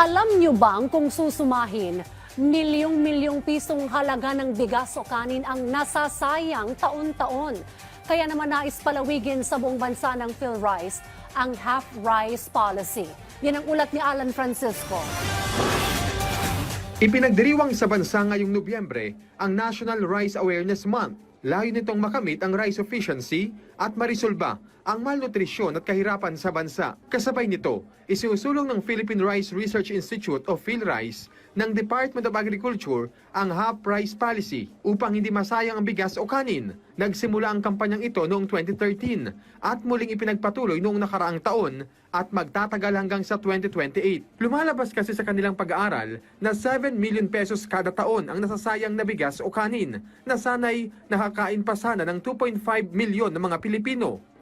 Alam niyo bang kung susumahin, milyong-milyong pisong halaga ng bigas o kanin ang nasasayang taon-taon. Kaya naman nais palawigin sa buong bansa ng PhilRice ang half rice policy. Yan ang ulat ni Alan Francisco. Ipinagdiriwang sa bansa ngayong Nobyembre ang National Rice Awareness Month. Layo nitong makamit ang rice efficiency at marisolba ang malnutrisyon at kahirapan sa bansa. Kasabay nito, isinusulong ng Philippine Rice Research Institute o PhilRice ng Department of Agriculture ang half price policy upang hindi masayang ang bigas o kanin. Nagsimula ang kampanyang ito noong 2013 at muling ipinagpatuloy noong nakaraang taon at magtatagal hanggang sa 2028. Lumalabas kasi sa kanilang pag-aaral na 7 million pesos kada taon ang nasasayang na bigas o kanin na sanay nakakain pa sana ng 2.5 milyon ng mga Pilipino.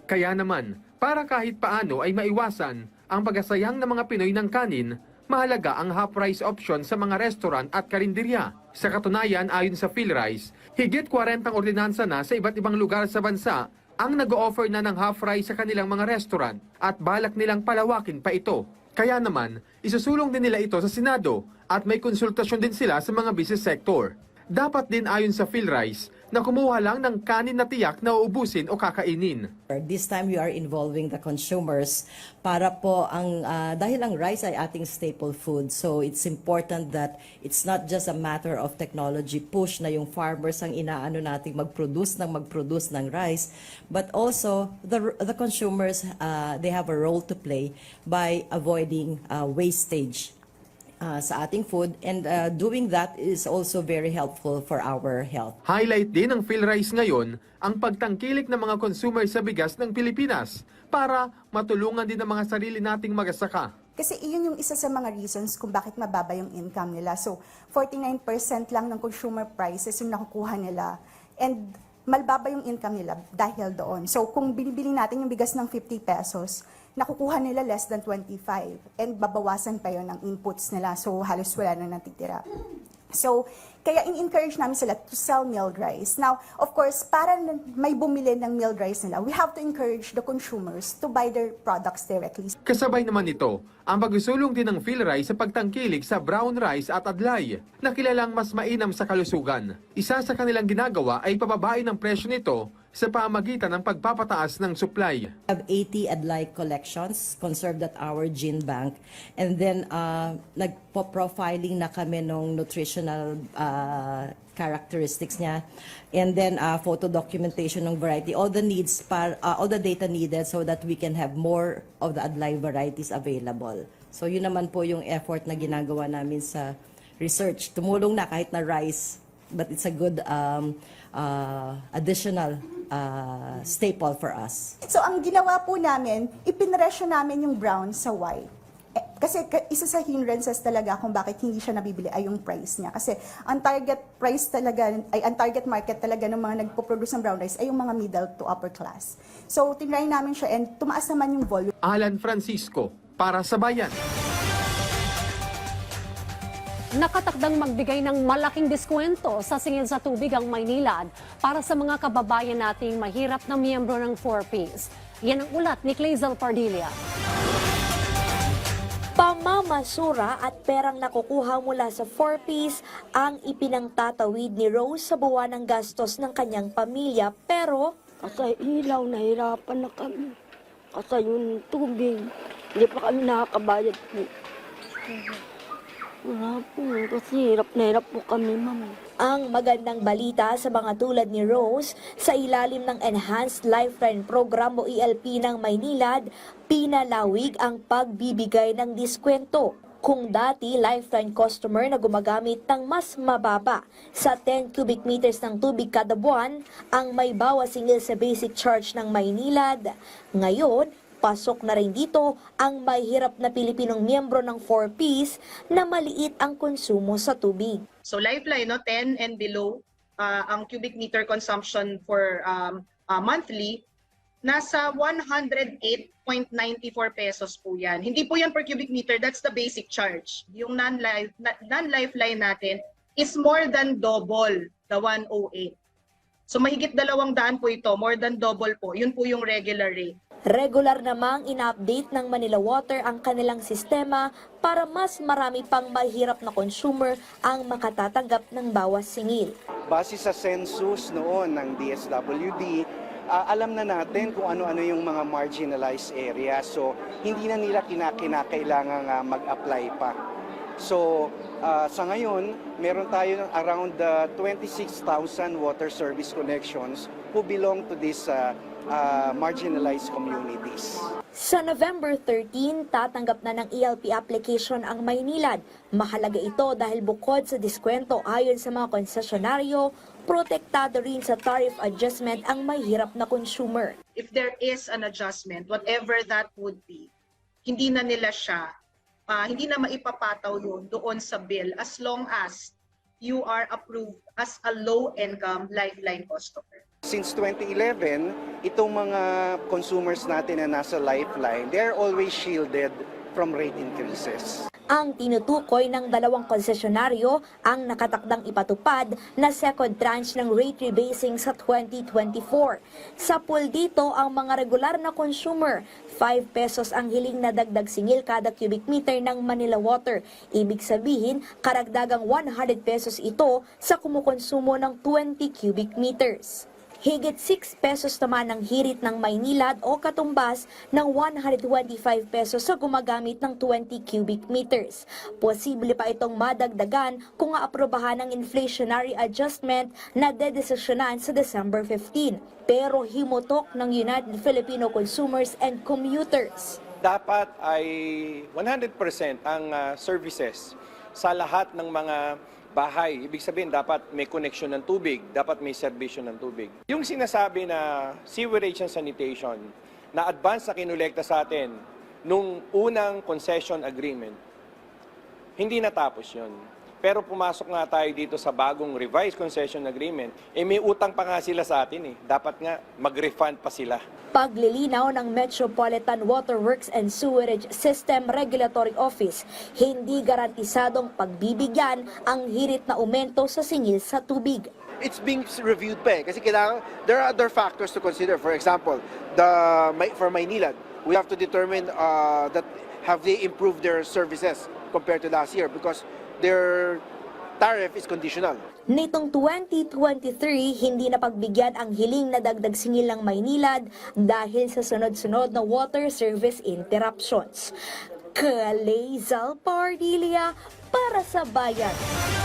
Kaya naman, para kahit paano ay maiwasan ang pagkasayang ng mga Pinoy ng kanin, mahalaga ang half-price option sa mga restaurant at karinderya. Sa katunayan, ayon sa PhilRice, higit 40 ordinansa na sa iba't ibang lugar sa bansa ang nag-offer na ng half-rice sa kanilang mga restaurant at balak nilang palawakin pa ito. Kaya naman, isusulong din nila ito sa Senado at may konsultasyon din sila sa mga business sector. Dapat din ayon sa PhilRice na kumuha lang ng kanin na tiyak na uubusin o kakainin. This time we are involving the consumers para po ang ah, dahil ang rice ay ating staple food. So it's important that it's not just a matter of technology push na yung farmers ang inaano nating mag-produce ng mag-produce ng rice, but also the the consumers ah, they have a role to play by avoiding ah, wastage ah, sa ating food and ah, doing that is also very helpful for our health. Highlight din ng PhilRice ngayon ang pagtangkilik ng mga consumer sa bigas ng Pilipinas para matulungan din ang mga sarili nating magasaka. Kasi iyon yung isa sa mga reasons kung bakit mababa yung income nila. So, 49% lang ng consumer prices yung nakukuha nila. And malbaba yung income nila dahil doon. So, kung binibili natin yung bigas ng 50 pesos, nakukuha nila less than 25. And babawasan pa yon ng inputs nila. So, halos wala na natitira. So, kaya in-encourage namin sila to sell milled rice. Now, of course, para may bumili ng milled rice nila, we have to encourage the consumers to buy their products directly. Kasabay naman nito, ang pagsusulong din ng PhilRice sa pagtangkilik sa brown rice at adlay na kilalang mas mainam sa kalusugan. Isa sa kanilang ginagawa ay pababain ang presyo nito sa pamagitan ng pagpapataas ng supply. have 80 adlike collections conserved at our gene bank. And then, uh, nagpo-profiling na kami ng nutritional uh, characteristics niya. And then, uh, photo documentation ng variety. All the needs, par, uh, all the data needed so that we can have more of the adlike varieties available. So, yun naman po yung effort na ginagawa namin sa research. Tumulong na kahit na rice, but it's a good um, uh, additional uh, staple for us. So, ang ginawa po namin, ipinresyo namin yung brown sa white. Kasi ka- isa sa hindrances talaga kung bakit hindi siya nabibili ay yung price niya. Kasi ang target price talaga, ay ang target market talaga ng mga nagpo-produce ng brown rice ay yung mga middle to upper class. So, tinry namin siya and tumaas naman yung volume. Alan Francisco, para sa bayan. Nakatakdang magbigay ng malaking diskwento sa singil sa tubig ang Maynilad para sa mga kababayan nating mahirap na miyembro ng 4Ps. Yan ang ulat ni Clazel Pardilla. Pamamasura at perang nakukuha mula sa 4Ps ang ipinangtatawid ni Rose sa buwan ng gastos ng kanyang pamilya pero Kasi ilaw, nahirapan na kami. Kasi yung tubig, hindi pa kami nakakabayad po. Wala po, kasi hirap na hirap po kami, ma'am. ang magandang balita sa mga tulad ni Rose sa ilalim ng Enhanced Lifeline Program o ELP ng Maynilad, pinalawig ang pagbibigay ng diskwento. Kung dati lifeline customer na gumagamit ng mas mababa sa 10 cubic meters ng tubig kada buwan, ang may bawas singil sa basic charge ng Maynilad. Ngayon, pasok na rin dito ang may hirap na Pilipinong miyembro ng 4Ps na maliit ang konsumo sa tubig. So Lifeline, no, 10 and below, uh, ang cubic meter consumption for um, uh, monthly, nasa 108.94 pesos po yan. Hindi po yan per cubic meter, that's the basic charge. Yung non-life, non-lifeline natin is more than double the 108. So mahigit dalawang daan po ito, more than double po. Yun po yung regular rate. Regular namang ina-update ng Manila Water ang kanilang sistema para mas marami pang mahirap na consumer ang makatatanggap ng bawas singil. Base sa census noon ng DSWD, ah, alam na natin kung ano-ano yung mga marginalized area. So, hindi na nila kinakinakailangan uh, mag-apply pa. So, ah, sa ngayon, meron tayo ng around uh, 26,000 water service connections who belong to these ah, ah, marginalized communities. Sa November 13, tatanggap na ng ELP application ang Maynilad. Mahalaga ito dahil bukod sa diskwento ayon sa mga konsesyonaryo, protektado rin sa tariff adjustment ang mahirap na consumer. If there is an adjustment, whatever that would be, hindi na nila siya, ah, hindi na maipapataw yun doon sa bill as long as you are approved as a low-income lifeline customer. Since 2011, itong mga consumers natin na nasa lifeline, they're always shielded from rate increases. Ang tinutukoy ng dalawang konsesyonaryo ang nakatakdang ipatupad na second tranche ng rate rebasing sa 2024. Sa pool dito, ang mga regular na consumer, 5 pesos ang hiling na dagdag singil kada cubic meter ng Manila Water. Ibig sabihin, karagdagang 100 pesos ito sa kumukonsumo ng 20 cubic meters. Higit 6 pesos naman ang hirit ng Maynilad o katumbas ng 125 pesos sa gumagamit ng 20 cubic meters. Posible pa itong madagdagan kung aaprobahan ng inflationary adjustment na dedesisyonan sa December 15. Pero himutok ng United Filipino Consumers and Commuters. dapat ay 100% ang ah, services sa lahat ng mga bahay. Ibig sabihin, dapat may connection ng tubig, dapat may serbisyo ng tubig. Yung sinasabi na sewerage and sanitation, na advance na kinolekta sa atin nung unang concession agreement, hindi natapos yon. Pero pumasok nga tayo dito sa bagong revised concession agreement, eh may utang pa nga sila sa atin eh. Dapat nga mag-refund pa sila. Paglilinaw ng Metropolitan Water Works and Sewerage System Regulatory Office, hindi garantisadong pagbibigyan ang hirit na aumento sa singil sa tubig. it's being reviewed pa eh. Kasi kailangan, there are other factors to consider. For example, the for Maynilad, we have to determine uh, that have they improved their services compared to last year because their tariff is conditional. Nitong 2023, hindi na pagbigyan ang hiling na dagdag singil ng Maynilad dahil sa sunod-sunod na water service interruptions. Kalezal Pardilia para sa bayan.